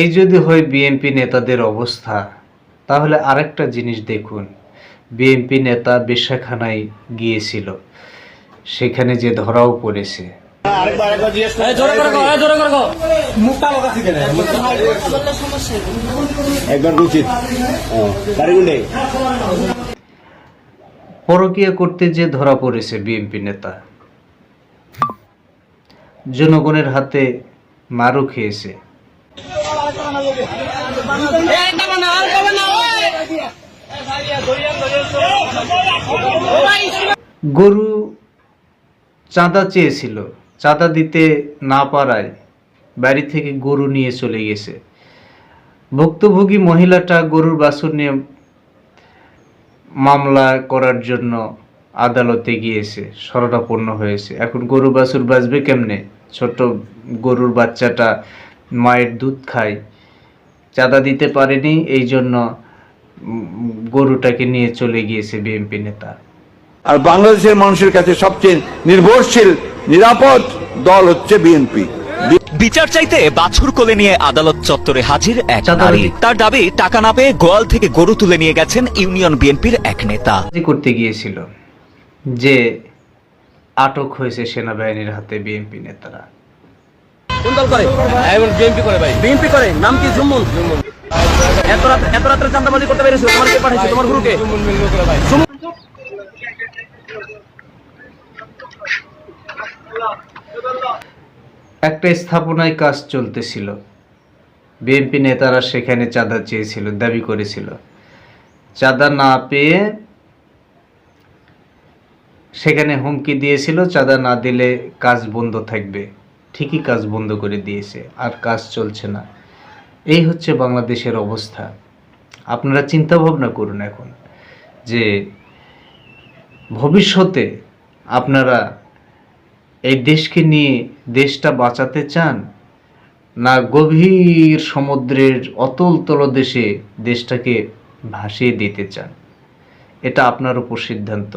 এই যদি হয় বিএনপি নেতাদের অবস্থা তাহলে আরেকটা জিনিস দেখুন। বিএনপি নেতা বেশাখানায় গিয়েছিল সেখানে যে ধরাও পড়েছে। পরকীয়া করতে যে ধরা পড়েছে বিএনপি নেতা জনগণের হাতে মারও খেয়েছে। গরু চাঁদা চেয়েছিল, চাঁদা দিতে না পারায় বাড়ি থেকে গরু নিয়ে চলে গেছে। ভুক্তভোগী মহিলাটা গরুর বাছুর নিয়ে মামলা করার জন্য আদালতে গিয়েছে, শরণাপন্ন হয়েছে। এখন গরু বাছুর বাঁচবে কেমনে? ছোট গরুর বাচ্চাটা মায়ের দুধ খায় চাঁদা দিতে পারেনি এই জন্য উম, গরুটাকে নিয়ে চলে গিয়েছে বিএনপি নেতা। আর বাংলাদেশের মানুষের কাছে সবচেয়ে নির্ভরশীল নিরাপদ দল হচ্ছে বিএনপি বিচার চাইতে বাছুর কোলে নিয়ে আদালত চত্বরে হাজির এক নারী। তার দাবি টাকা না পেয়ে গোয়াল থেকে গরু তুলে নিয়ে গেছেন ইউনিয়ন বিএনপির এক নেতা। করতে গিয়েছিল যে আটক হয়েছে সেনাবাহিনীর হাতে বিএনপি নেতারা। কোন দল করে? এখন বিএনপি করে ভাই। বিএনপি করে। নাম কি? জুম্মুন এত রাত এত রাত্রে চান্দাবাজি করতে পেরেছ? তোমার কে পাঠাইছে? তোমার গুরুকে? সুমন একটা স্থাপনায় কাজ চলতেছিল। বিএনপি নেতারা সেখানে চাঁদা চেয়েছিল দাবি করেছিল। চাঁদা না পেয়ে সেখানে হুমকি দিয়েছিল চাঁদা না দিলে কাজ বন্ধ থাকবে। ঠিকই কাজ বন্ধ করে দিয়েছে, আর কাজ চলছে না। এই হচ্ছে বাংলাদেশের অবস্থা। আপনারা চিন্তা ভাবনা করুন এখন যে ভবিষ্যতে আপনারা এই দেশকে নিয়ে দেশটা বাঁচাতে চান না গভীর সমুদ্রের অতল তলদেশে দেশটাকে ভাসিয়ে দিতে চান? এটা আপনার উপর সিদ্ধান্ত।